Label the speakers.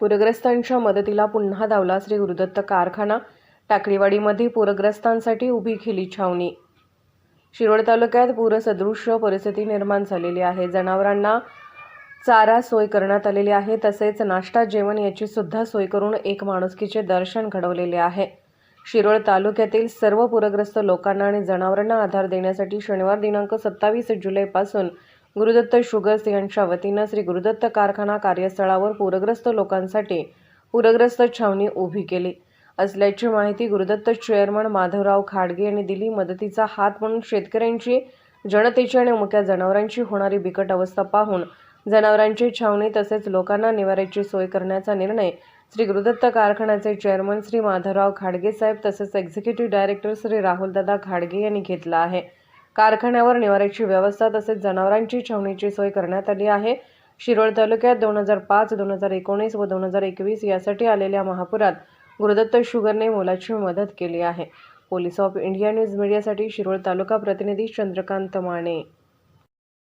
Speaker 1: पूरग्रस्तांच्या मदतीला पुन्हा धावला श्री गुरुदत्त कारखाना. टाकळीवाडीमध्ये पूरग्रस्तांसाठी उभी केली छावणी. शिरोळ तालुक्यात पूरसदृश्य परिस्थिती निर्माण झालेली आहे. जनावरांना चारा सोय करण्यात आलेली आहे. तसेच नाश्ता जेवण याची सुद्धा सोय करून एक माणुसकीचे दर्शन घडवलेले आहे. शिरोळ तालुक्यातील सर्व पूरग्रस्त लोकांना आणि जनावरांना आधार देण्यासाठी शनिवार दिनांक सत्तावीस जुलैपासून गुरुदत्त शुगर्स यांच्या वतीनं श्री गुरुदत्त कारखाना कार्यस्थळावर पूरग्रस्त लोकांसाठी पूरग्रस्त छावणी उभी केली. असल्याची माहिती गुरुदत्त चेअरमन माधवराव खाडगे यांनी दिली. मदतीचा हात म्हणून शेतकऱ्यांची जनतेची आणि मुक्या जनावरांची होणारी बिकट अवस्था पाहून जनावरांची छावणी तसेच लोकांना निवाऱ्याची सोय करण्याचा निर्णय श्री गुरुदत्त कारखान्याचे चेअरमन श्री माधवराव खाडगे साहेब तसेच एक्झिक्युटिव्ह डायरेक्टर श्री राहुलदादा खाडगे यांनी घेतला आहे. कारखान्यावर निवाऱ्याची व्यवस्था तसेच जनावरांची छावणीची सोय करण्यात आली आहे. शिरोळ तालुक्यात दोन हजार पाच दोन हजार एकोणीस व दोन हजार एकवीस यासाठी आलेल्या महापुरात गुरुदत्त शुगरने मोलाची मदत केली आहे. पोलीस ऑफ इंडिया न्यूज मीडियासाठी शिरोळ तालुका प्रतिनिधी चंद्रकांत माने.